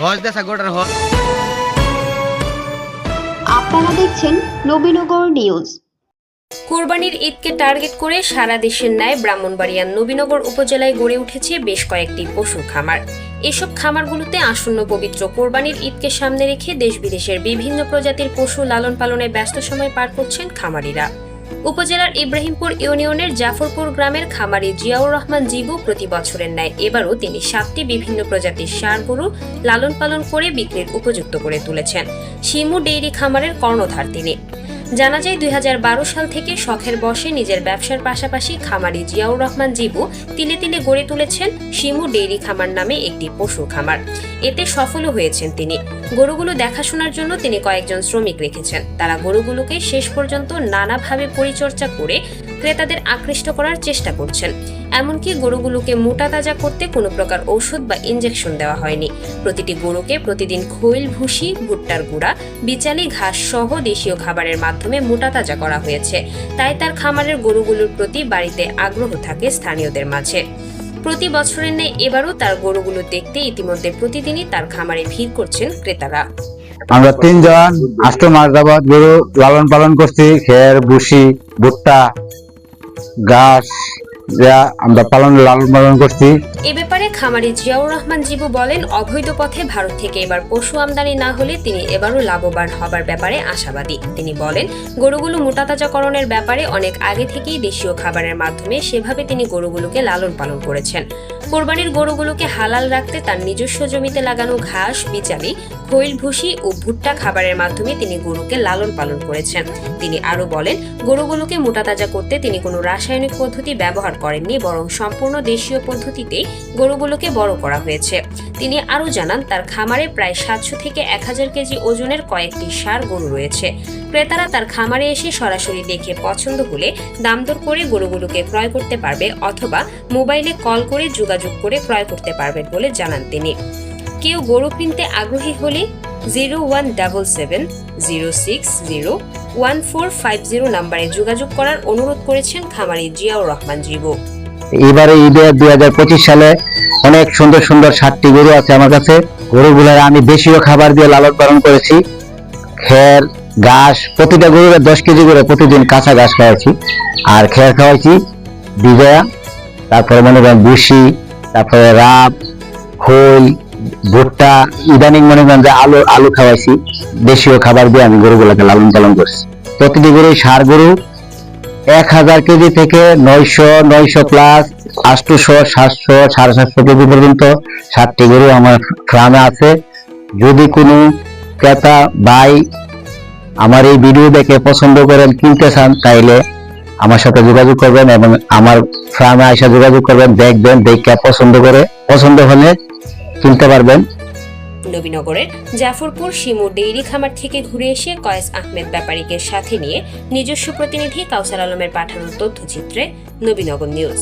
হজ দেশা গোটার হজ। আপনারা দেখছেন নবীনগর নিউজ। কোরবানির ঈদকে টার্গেট করে সারা দেশের ন্যায় ব্রাহ্মণবাড়িয়ার নবীনগর উপজেলায় গড়ে উঠেছে বেশ কয়েকটি পশুর খামার। এসব খামারগুলোতে আসন্ন পবিত্র কোরবানির ঈদকে সামনে রেখে দেশ বিদেশের বিভিন্ন প্রজাতির পশু লালন পালনে ব্যস্ত সময় পার করছেন খামারিরা। উপজেলার ইব্রাহিমপুর ইউনিয়নের জাফরপুর গ্রামের খামারি জিয়াউর রহমান জিবু প্রতি বছরের ন্যায় এবারও তিনি সাতটি বিভিন্ন প্রজাতির ষাঁড় গরু লালন পালন করে বিক্রির উপযুক্ত করে তুলেছেন। শিমু ডেইরি খামারের কর্ণধার তিনি। জানা যায়, দুই হাজার বারো সাল থেকে শখের বসে নিজের ব্যবসার পাশাপাশি খামারি জিয়াউর রহমান জিবু তিলে তিলে গড়ে তুলেছেন শিমু ডেইরি খামার নামে একটি পশু খামার। এতে সফলও হয়েছেন তিনি। গরুগুলো দেখাশোনার জন্য তিনি কয়েকজন শ্রমিক রেখেছেন। তারা গরুগুলোকে শেষ পর্যন্ত নানাভাবে পরিচর্যা করে ক্রেতাদের আকৃষ্ট করার চেষ্টা করছেন। এমনকি গরুগুলোকে মোটা তাজা করতে কোনো প্রকার ঔষধ বা ইঞ্জেকশন দেওয়া হয়নি। প্রতিটি গরুকে প্রতিদিন খৈল, ভুসি, ভুট্টার গুঁড়া, বিচালি, ঘাস সহ দেশীয় খাবারের মাধ্যমে মোটা তাজা করা হয়েছে। তাই তার খামারের গরুগুলোর প্রতি বাড়িতে আগ্রহ থাকে স্থানীয়দের মাঝে। প্রতি বছরের ন্যায় এবারও তার গরুগুলো দেখতে ইতিমধ্যে প্রতিদিনই তার খামারে ভিড় করছেন ক্রেতারা। আমরা তিনজন আষ্ট মাস যাবৎ গরু লালন পালন করছি, খের, ভুসি, ভুট্টা, ঘাস যা আমরা পালন লালন পালন করছি। এ ব্যাপারে খামারি জিয়াউর রহমান জিবু বলেন, অবৈধ পথে ভারত থেকে এবার পশু আমদানি না হলে তিনি এবারও লাভবান হবার ব্যাপারে আশাবাদী। তিনি বলেন, গরুগুলো মোটাতাজাকরণের ব্যাপারে অনেক আগে থেকেই দেশীয় খাবারের মাধ্যমে সেভাবে তিনি গরুগুলোকে লালন পালন করেছেন। কোরবানির গরুগুলোকে হালাল রাখতে তার নিজস্ব জমিতে লাগানো ঘাস বিচালি খৈল ভুসি ও ভুট্টা খাবারের মাধ্যমে তিনি গরুকে লালন পালন করেছেন। তিনি আরও বলেন, গরুগুলোকে মোটাতাজা করতে তিনি কোনো রাসায়নিক পদ্ধতি ব্যবহার করেননি, বরং সম্পূর্ণ দেশীয় পদ্ধতিতেই গরুগুলোকে বড় করা হয়েছে। তিনি আরও জানান, তার খামারে প্রায় সাতশো থেকে এক হাজার কেজি ওজনের কয়েকটি সার গরু রয়েছে। ক্রেতারা তার খামারে এসে সরাসরি দেখে পছন্দ হলে দামদর করে গরুগুলোকে ক্রয় করতে পারবে অথবা মোবাইলে কল করে যোগাযোগ করে ক্রয় করতে পারবেন বলে জানান তিনি। কেউ গরু কিনতে আগ্রহী হলে zero one double seven zero six zero one four five zero নাম্বারে যোগাযোগ করার অনুরোধ করেছেন খামারি জিয়াউর রহমান জীবু। এবারে ঈদে দুই হাজার পঁচিশ সালে অনেক সুন্দর সুন্দর সাতটি গরু আছে আমার কাছে। গরুগুলার আমি দেশীয় খাবার দিয়ে লালন পালন করেছি। খের, ঘাস, প্রতিটা গরুর দশ কেজি করে প্রতিদিন কাঁচা ঘাস খাওয়াইছি। আর খের খাওয়াইছি বিজয়া, তারপরে মনে করেন বুসি তারপরে রাব, খোল, ভুট্টা, ইদানিং মনে করেন যে আলু আলু খাওয়াইছি, দেশীয় খাবার দিয়ে আমি গরুগুলোকে লালন পালন করছি। প্রতিটি গরু সার গরু, এক হাজার কেজি থেকে নয়শো নয়শো প্লাস আটশোশো সাতশো, সাড়ে সাতশো কেজি পর্যন্ত সাতটি গরু আমার ফার্মে আছে। যদি কোনো ক্রেতা, ভাই আমার এই ভিডিও দেখে পছন্দ করেন, কিনতে চান, তাইলে আমার সাথে যোগাযোগ করবেন এবং আমার ফার্মে আসা যোগাযোগ করবেন, দেখবেন, দেখে পছন্দ করে, পছন্দ হলে কিনতে পারবেন। নবীনগরের জাফরপুর শিমু ডেইরি খামার থেকে ঘুরে এসে কয়েস আহমেদ ব্যাপারীকে সাথে নিয়ে নিজস্ব প্রতিনিধি কাউসার আলমের পাঠানো তথ্যচিত্রে নবীনগর নিউজ।